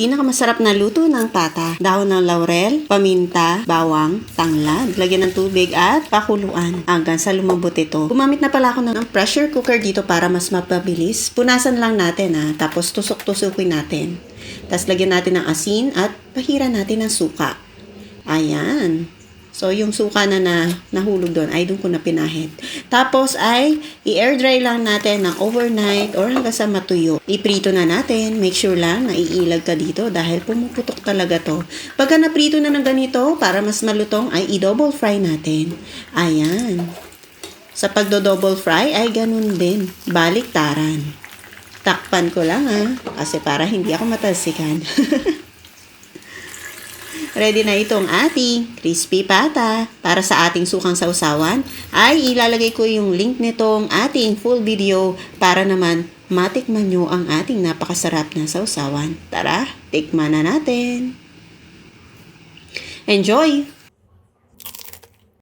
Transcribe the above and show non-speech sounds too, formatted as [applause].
Pinakamasarap na luto ng pata. Dahon ng laurel, paminta, bawang, tanglad. Lagyan ng tubig at pakuluan hanggang sa lumambot ito. Gumamit na pala ako ng pressure cooker dito para mas mapabilis. Punasan lang natin ha, tapos tusok-tusukin natin. Tapos lagyan natin ng asin at pahira natin ng suka. Ayan. So, yung suka na, na nahulog doon ay doon ko na pinahid. Tapos ay i-air dry lang natin ng overnight or hanggang sa matuyo. Iprito na natin. Make sure lang na iilag ka dito dahil pumuputok talaga to. Pagka naprito na ng ganito, para mas malutong, ay i-double fry natin. Ayan. Sa pagdo-double fry ay ganun din. Baliktaran. Takpan ko lang ha. Kasi para hindi ako matalsikan. [laughs] Ready na itong ating crispy pata. Para sa ating sukang sausawan, ay ilalagay ko yung link nitong ating full video para naman matikman nyo ang ating napakasarap na sausawan. Tara, tikman na natin. Enjoy!